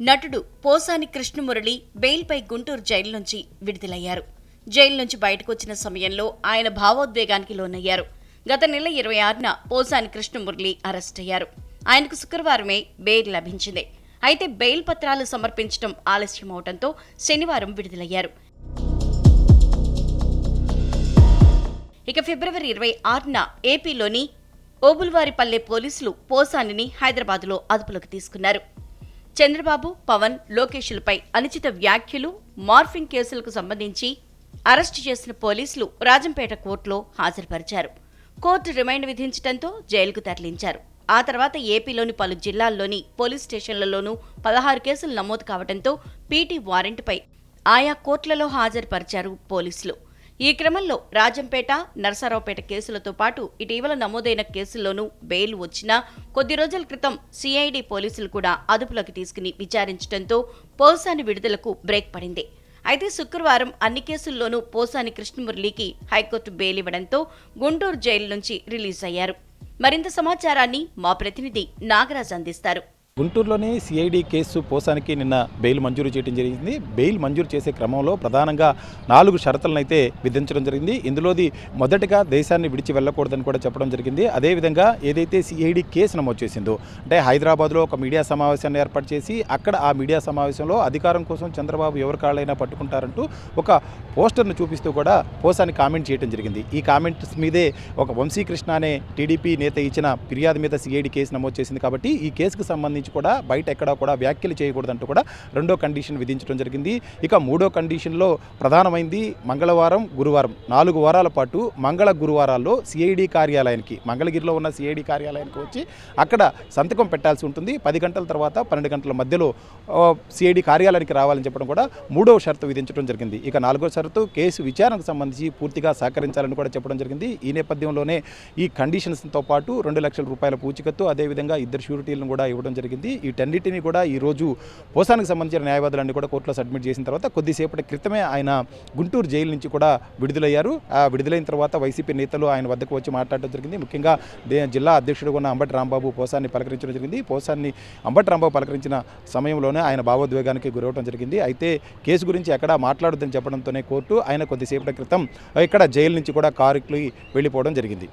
నటుడు పోసాని కృష్ణమురళి బెయిల్పై గుంటూరు జైలు నుంచి విడుదలయ్యారు. జైలు నుంచి బయటకు వచ్చిన సమయంలో ఆయన భావోద్వేగానికి లోనయ్యారు. గత నెల ఇరవై ఆరున పోసాని కృష్ణమురళి అరెస్ట్ అయ్యారు. ఆయనకు శుక్రవారమే బెయిల్ లభించింది. అయితే బెయిల్ పత్రాలు సమర్పించడం ఆలస్యం అవడంతో శనివారం విడుదలయ్యారు. ఇక ఫిబ్రవరి ఇరవై ఆరున ఏపీలోని ఓబుల్వారిపల్లె పోలీసులు పోసానిని హైదరాబాద్లో అదుపులోకి తీసుకున్నారు. చంద్రబాబు పవన్ లోకేషులపై అనుచిత వ్యాఖ్యలు మార్ఫింగ్ కేసులకు సంబంధించి అరెస్టు చేసిన పోలీసులు రాజంపేట కోర్టులో హాజరుపరిచారు. కోర్టు రిమైండ్ విధించడంతో జైలుకు తరలించారు. ఆ తర్వాత ఏపీలోని పలు జిల్లాల్లోని పోలీస్ స్టేషన్లలోనూ పదహారు కేసులు నమోదు కావడంతో పీటీ వారెంట్పై ఆయా కోర్టులలో హాజరుపరిచారు పోలీసులు. ఈ క్రమంలో రాజంపేట నరసరావుపేట కేసులతో పాటు ఇటీవల నమోదైన కేసుల్లోనూ బెయిల్ వచ్చినా కొద్ది రోజుల క్రితం సిఐడి పోలీసులు కూడా అదుపులోకి తీసుకుని విచారించడంతో పోసాని విడుదలకు బ్రేక్ పడింది. అయితే శుక్రవారం అన్ని కేసుల్లోనూ పోసాని కృష్ణమురళికి హైకోర్టు బెయిల్ ఇవ్వడంతో గుంటూరు జైలు నుంచి రిలీజ్ అయ్యారు. మరింత సమాచారాన్ని మా ప్రతినిధి నాగరాజ్ అందిస్తారు. గుంటూరులోని సిఐడి కేసు పోసానికి నిన్న బెయిల్ మంజూరు చేయడం జరిగింది. బెయిల్ మంజూరు చేసే క్రమంలో ప్రధానంగా నాలుగు షరతులను అయితే విధించడం జరిగింది. ఇందులోది మొదటగా దేశాన్ని విడిచి వెళ్ళకూడదని కూడా చెప్పడం జరిగింది. అదేవిధంగా ఏదైతే సిఐడి కేసు నమోదు చేసిందో అంటే హైదరాబాద్లో ఒక మీడియా సమావేశాన్ని ఏర్పాటు చేసి అక్కడ ఆ మీడియా సమావేశంలో అధికారం కోసం చంద్రబాబు ఎవరి కాళ్ళైనా పట్టుకుంటారంటూ ఒక పోస్టర్ను చూపిస్తూ కూడా పోసాని కామెంట్ చేయడం జరిగింది. ఈ కామెంట్స్ మీదే ఒక వంశీకృష్ణ అనే టీడీపీ నేత ఇచ్చిన ఫిర్యాదు మీద సిఐడి కేసు నమోదు చేసింది కాబట్టి ఈ కేసుకు సంబంధించి కూడా బయట ఎక్కడా కూడా వ్యాఖ్యలు చేయకూడదంటూ కూడా రెండో కండిషన్ విధించడం జరిగింది. ఇక మూడో కండిషన్లో ప్రధానమైంది మంగళవారం గురువారం. నాలుగు వారాల పాటు మంగళ గురువారాల్లో సిఐడి కార్యాలయానికి మంగళగిరిలో ఉన్న సిఐడి కార్యాలయానికి వచ్చి అక్కడ సంతకం పెట్టాల్సి ఉంటుంది. పది గంటల తర్వాత పన్నెండు గంటల మధ్యలో సిఐడి కార్యాలయానికి రావాలని చెప్పడం కూడా మూడవ షరతు విధించడం జరిగింది. ఇక నాలుగో షరతు కేసు విచారణకు సంబంధించి పూర్తిగా సహకరించాలని కూడా చెప్పడం జరిగింది. ఈ నేపథ్యంలోనే ఈ కండిషన్స్తో పాటు రెండు లక్షల రూపాయల పూచికత్తు అదేవిధంగా ఇద్దరు షూరిటీలను కూడా ఇవ్వడం జరిగింది. వీటన్నిటిని కూడా ఈ రోజు పోసానికి సంబంధించిన న్యాయవాదులన్నీ కూడా కోర్టులో సబ్మిట్ చేసిన తర్వాత కొద్దిసేపటి క్రితమే ఆయన గుంటూరు జైలు నుంచి కూడా విడుదలయ్యారు. ఆ విడుదలైన తర్వాత వైసీపీ నేతలు ఆయన వద్దకు వచ్చి మాట్లాడడం జరిగింది. ముఖ్యంగా జిల్లా అధ్యక్షుడు ఉన్న అంబటి రాంబాబు పోసాన్ని పలకరించడం జరిగింది. పోసాన్ని అంబటి రాంబాబు పలకరించిన సమయంలోనే ఆయన భావోద్వేగానికి గురవడం జరిగింది. అయితే కేసు గురించి ఎక్కడా మాట్లాడొద్దని చెప్పడంతోనే కోర్టు ఆయన కొద్దిసేపటి క్రితం ఇక్కడ జైలు నుంచి కూడా కారుకి వెళ్ళిపోవడం జరిగింది.